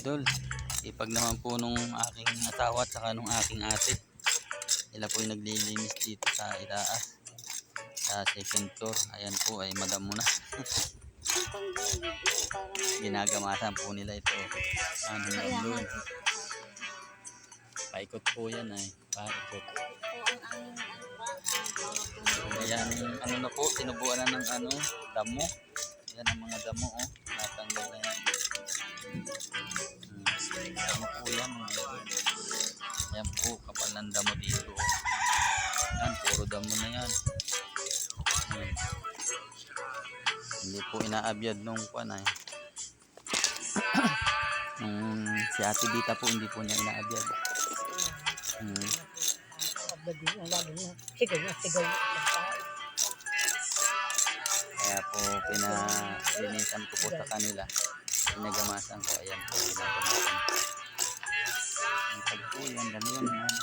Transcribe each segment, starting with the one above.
idol. Ipag naman po nung aking asawa at saka nung aking ate. Sila po yung naglilinis dito sa itaas. Sa second floor. Ayan po ay madamo na. Ginagamasan po nila ito. Ano yan doon. Paikot po yan ay. Paikot. Ayan, ano na po, tinubuan na ng ano, damo. Yan ang mga damo, oh. Po inaabyad nung kwan ay. Nung si Ate Dita po, hindi po niya inaabyad. Na. Kaya po pinalinisan ko po sa kanila. Pinagamasan ko. Ayan po, pinagamasan. Ang pag po yan, ganyan yan.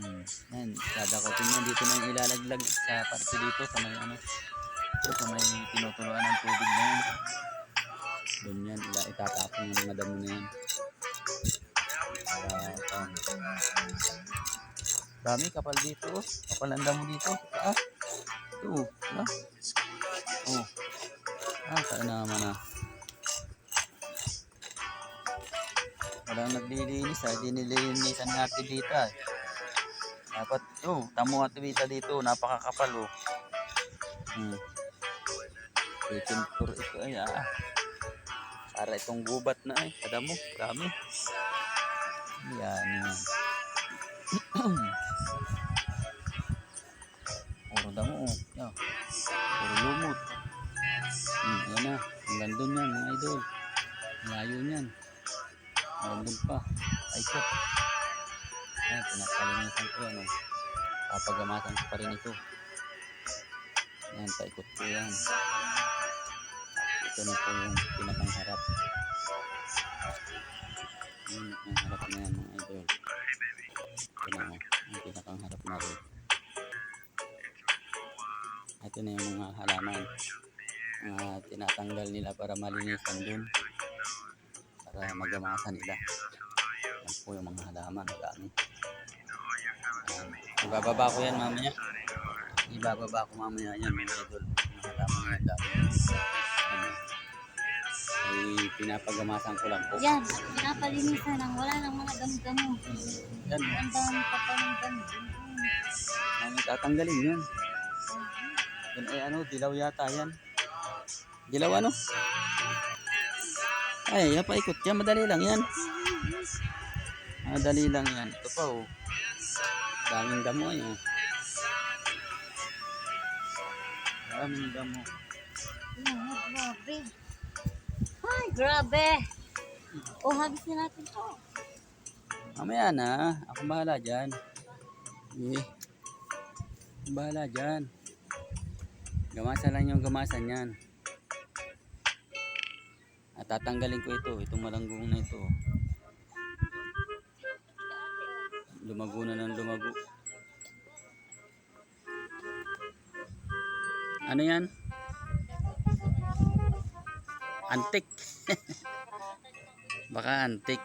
Hmm. Yan, Dito na yung ilalaglag sa parte dito sa may ano. Sa may tinutuloan ng tubig na yan. Doon yan, ila, itatapon yung mga damo na yan. Para, um, dami kapal dito. oh. Kapal ang damo dito. Ah. Ito, no? Oh. Ah, kaya naman ah. Walang naglilinis ah. Dinilinisan natin dito ah. Dapat, oh, tamo nga dito dito. Napakakapal oh. Hmm. Second floor ito ay ah. Para itong gubat na ay. Kada mo, dami. Yan, yan. Puro damo oh. Yan. Puro lumot. Hmm, yan na. Hanggang doon yan mga idol. Layo niyan. Hanggang doon pa. Ay ko. Yan, pinapalinisan ko yan. Oh. Papagamasan ko pa rin ito. Yan, paikot po yan. Ito na po yung pinakang harap. Yan, ang harap na yan mga idol. Ito na oh. Ang pinakang harap na rin. Ito na yung mga halaman. Mga tinatanggal nila para malinisan dun. Para magamasan nila. Yan po yung mga halaman. Dami. Ayan. Ibababa ko yan mamaya. Ibababa ko mamaya yan mga idol. Mga halaman yan dami. Ano. Ay pinapagamasan ko lang po. Yan, pinapalinisan ng wala ng mga damo-damo. Yan. Ang dami pa pa ng damo. Ang tatanggalin yan. Yan ay ano, dilaw yata yan. Dilaw ano? Ay, paikot yan. Madali lang yan. Madali lang yan. Ito pa oh. Daming damo ay oh. Daming damo. Grabe. Ay, grabe. O, habisin natin to. Mamaya na. Ako bahala dyan. Eh. Bahala dyan. Gamasan lang yung gamasan yan. At tatanggalin ko ito. Itong malanggong na ito. Lumago na ng lumago. Ano yan? Antik. Baka antik.